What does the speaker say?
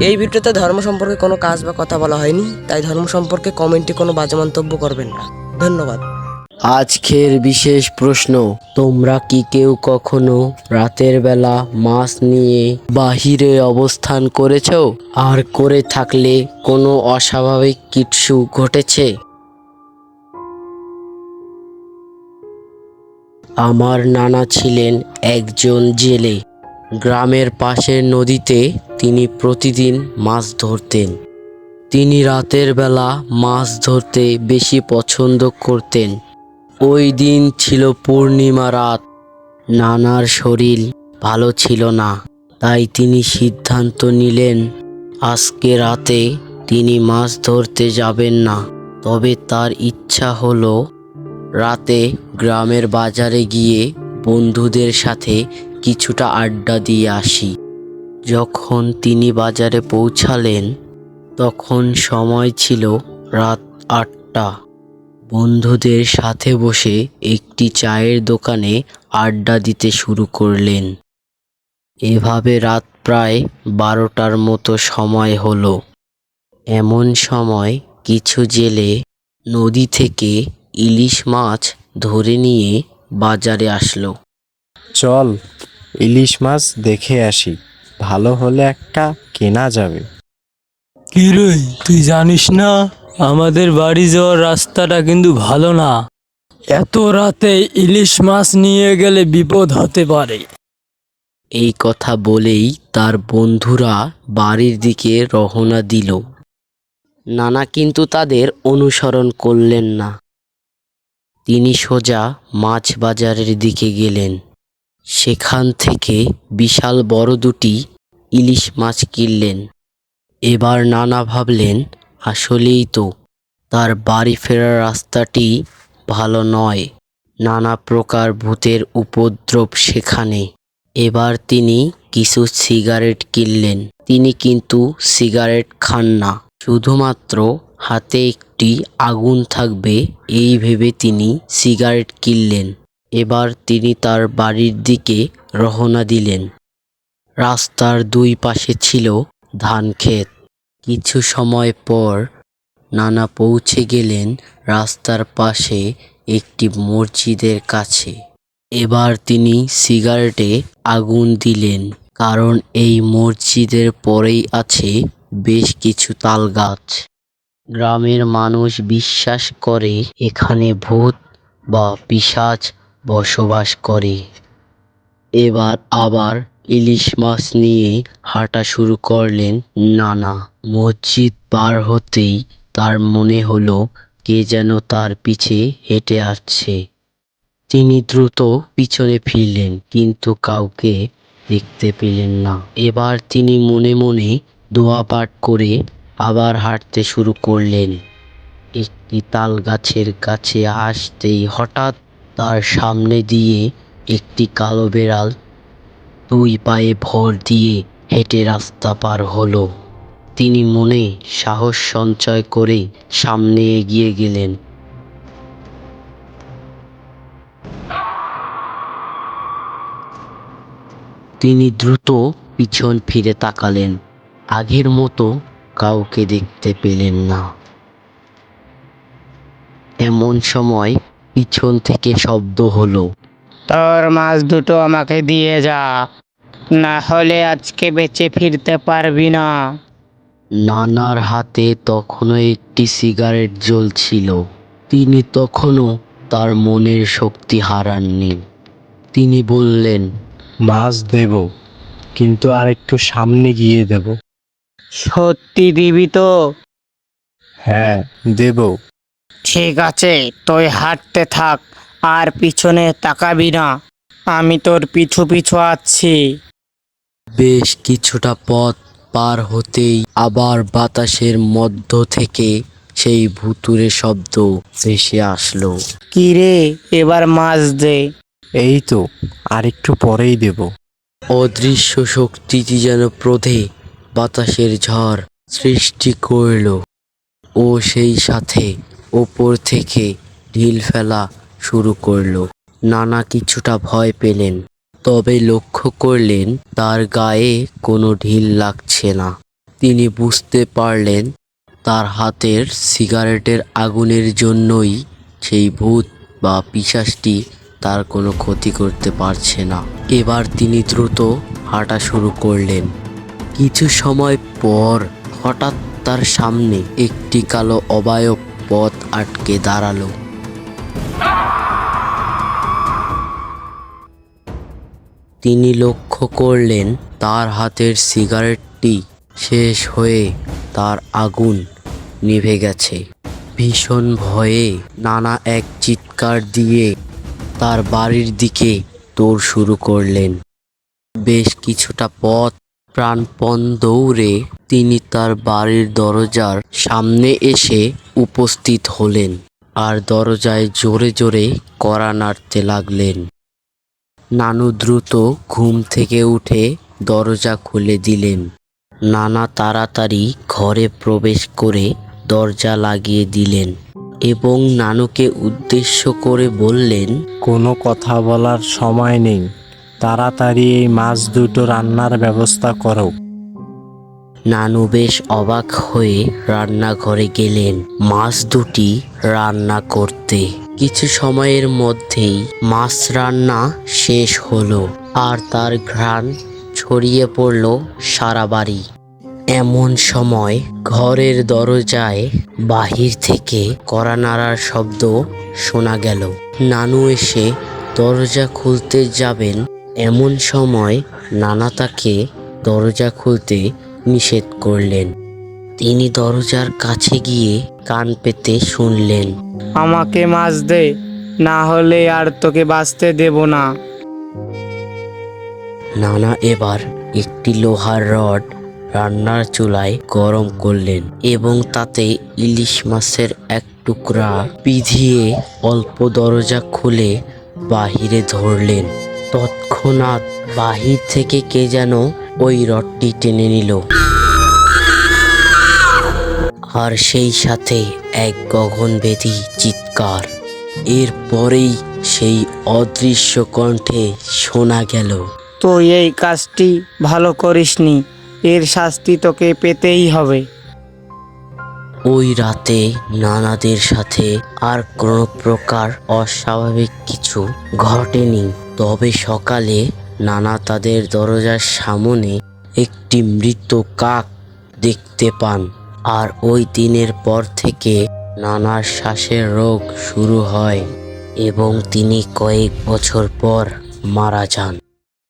এই ভিডিওতে ধর্ম সম্পর্কে কোনো কাজ বা কথা বলা হয়নি, তাই ধর্ম সম্পর্কে কমেন্টে কোনো বাজে মন্তব্য করবেন না। ধন্যবাদ। আজকের বিশেষ প্রশ্ন, তোমরা কি কেউ কখনো রাতের বেলা মাছ নিয়ে বাহিরে অবস্থান করেছ? আর করে থাকলে কোনো অস্বাভাবিক কিছু ঘটেছে? আমার নানা ছিলেন একজন জেলে। গ্রামের পাশের নদীতে তিনি প্রতিদিন মাছ ধরতেন। তিনি রাতের বেলা মাছ ধরতে বেশি পছন্দ করতেন। ওই দিন ছিল পূর্ণিমা রাত। নানার শরীর ভালো ছিল না, তাই তিনি সিদ্ধান্ত নিলেন, আজকে রাতে তিনি মাছ ধরতে যাবেন না। তবে তার ইচ্ছা হলো, রাতে গ্রামের বাজারে গিয়ে বন্ধুদের সাথে কিছুটা আড্ডা দিয়ে আসি। যখন তিনি বাজারে পৌঁছালেন, তখন সময় ছিল রাত আটটা। বন্ধুদের সাথে বসে একটি চায়ের দোকানে আড্ডা দিতে শুরু করলেন। এভাবে রাত প্রায় বারোটার মতো সময় হলো। এমন সময় কিছু জেলে নদী থেকে ইলিশ মাছ ধরে নিয়ে বাজারে আসলো। চল ইলিশ মাছ দেখে আসি। ভালো হলে একটা কেনা যাবে। কি রে তুই জানিস না? আমাদের বাড়ি যাওয়ার রাস্তাটা কিন্তু ভালো না। এত রাতে ইলিশ মাছ নিয়ে গেলে বিপদ হতে পারে। এই কথা বলেই তার বন্ধুরা বাড়ির দিকে রওনা দিল। নানা কিন্তু তাদের অনুসরণ করলেন না। তিনি সোজা মাছ বাজারের দিকে গেলেন। সেখান থেকে বিশাল বড় দুটি ইলিশ মাছ কিনলেন। এবার নানা ভাবলেন, আসলেই তো, তার বাড়ি ফেরার রাস্তাটি ভালো নয়। নানা প্রকার ভূতের উপদ্রব সেখানে। এবার তিনি কিছু সিগারেট কিনলেন। তিনি কিন্তু সিগারেট খান না। শুধুমাত্র হাতে একটি আগুন থাকবে, এই ভেবে তিনি সিগারেট কিনলেন। এবার তিনি তার বাড়ির দিকে রওনা দিলেন। রাস্তার দুই পাশে ছিল ধান ক্ষেত। কিছু সময় পর নানা পৌঁছে গেলেন রাস্তার পাশে একটি মসজিদের কাছে। এবার তিনি সিগারেটে আগুন দিলেন, কারণ এই মসজিদের পরেই আছে বেশ কিছু তাল গাছ গ্রামের মানুষ বিশ্বাস করে এখানে ভূত বা পিশাচ বসবাস করে। এবার আবার ইলিশ মাছ নিয়ে হাঁটা শুরু করলেন নানা। মসজিদ পার হতেই তার মনে হলো কে যেন তার পিছে হেঁটে আসছে। তিনি দ্রুত পিছনে ফিরলেন, কিন্তু কাউকে দেখতে পেলেন না। এবার তিনি মনে মনে দোয়া পাঠ করে আবার হাঁটতে শুরু করলেন। একটি তাল গাছের কাছে আসতেই হঠাৎ তার সামনে দিয়ে একটি কালো বেড়াল দুই পায়ে ভর দিয়ে হেঁটে রাস্তা পার হলো। তিনি মনে সাহস সঞ্চয় করে সামনে এগিয়ে গেলেন। তিনি দ্রুত পিছন ফিরে তাকালেন। আগের মতো কাউকে দেখতে পেলেন না। এমন সময় পিছন থেকে শব্দ হলো। তোর মাছ দুটো আমাকে দিয়ে যা না হলে আজকে বেঁচে ফিরতে পারবি না। নানার হাতে তখনও একটি সিগারেট জ্বলছিল। তিনি তখনও তার মনের শক্তি হারাননি। তিনি বললেন মাছ দেব কিন্তু আর একটু সামনে গিয়ে দেব। সত্যি দিবি তো? হ্যাঁ দেব। ঠিক আছে তুই হাঁটতে থাক আর পিছনে তাকাবি না। আমি তোর পিছু পিছু আছি। বেশ কিছুটা পথ পার হতেই আবার বাতাসের মধ্য থেকে সেই ভুতুরে শব্দ ভেসে আসলো। কি রে এবার মাছ দে। এই তো আর একটু পরেই দেব। অদৃশ্য শক্তিটি যেন প্রধে বাতাসের ঝড় সৃষ্টি করল। ও সেই সাথে ওপর থেকে ঢিল ফেলা শুরু করল। নানা কিছুটা ভয় পেলেন, তবে লক্ষ্য করলেন তার গায়ে কোনো ঢিল লাগছে না। তিনি বুঝতে পারলেন, তার হাতের সিগারেটের আগুনের জন্যই সেই ভূত বা পিশাচটি তার কোনো ক্ষতি করতে পারছে না। এবার তিনি দ্রুত হাঁটা শুরু করলেন। কিছু সময় পর হঠাৎ তার সামনে একটি কালো অবায়ব পথ আটকে দাঁড়াল। তিনি লক্ষ্য করলেন, তার হাতের সিগারেটটি শেষ হয়ে তার আগুন নিভে গেছে। ভীষণ ভয়ে নানা এক চিৎকার দিয়ে তার বাড়ির দিকে দৌড় শুরু করলেন। বেশ কিছুটা পথ প্রাণপণ দৌড়ে তিনি তার বাড়ির দরজার সামনে এসে উপস্থিত হলেন আর দরজায় জোরে জোরে কড়া নাড়তে লাগলেন। নানু দ্রুত ঘুম থেকে উঠে দরজা খুলে দিলেন। নানা তাড়াতাড়ি ঘরে প্রবেশ করে দরজা লাগিয়ে দিলেন এবং নানুকে উদ্দেশ্য করে বললেন, কোনো কথা বলার সময় নেই। তাড়াতাড়ি এই মাছ দুটো রান্নার ব্যবস্থা করো। নানু বেশ অবাক হয়ে রান্নাঘরে গেলেন। মাছ দুটি রান্না করতে। কিছু সময়ের মধ্যেই মাছ রান্না শেষ হলো আর তার ঘ্রাণ ছড়িয়ে পড়ল সারা বাড়ি। এমন সময় ঘরের দরজায় বাহির থেকে কড়া নাড়ার শব্দ শোনা গেল। নানু এসে দরজা খুলতে যাবেন এমন সময় নানা তাকে দরজা খুলতে নিষেধ করলেন। তিনি দরজার কাছে গিয়ে কান পেতে শুনলেন। আমাকে মাছ দে না হলে আর তোকে বাঁচতে দেব না। নানা এবার একটি লোহার রড রান্নার চুলায় গরম করলেন এবং তাতে ইলিশ মাছের এক টুকরা পিধিয়ে অল্প দরজা খুলে বাহিরে ধরলেন। তৎক্ষণাৎ বাহির থেকে কে যেন ওই রডটি টেনে নিল। আর সেই সাথে এক গগনভেদী চিৎকার। এরপরেই সেই অদৃশ্য কণ্ঠে শোনা গেল তুই এই কাজটি ভালো করিসনি এর শাস্তি তোকে পেতেই হবে। ওই রাতে নানাদের সাথে আর কোনো প্রকার অস্বাভাবিক কিছু ঘটেনি। তবে সকালে নানা তাদের দরজার সামনে একটি মৃত কাক দেখতে পান। আর ওই দিনের পর থেকে নানার শ্বাসের রোগ শুরু হয় এবং তিনি কয়েক বছর পর মারা যান।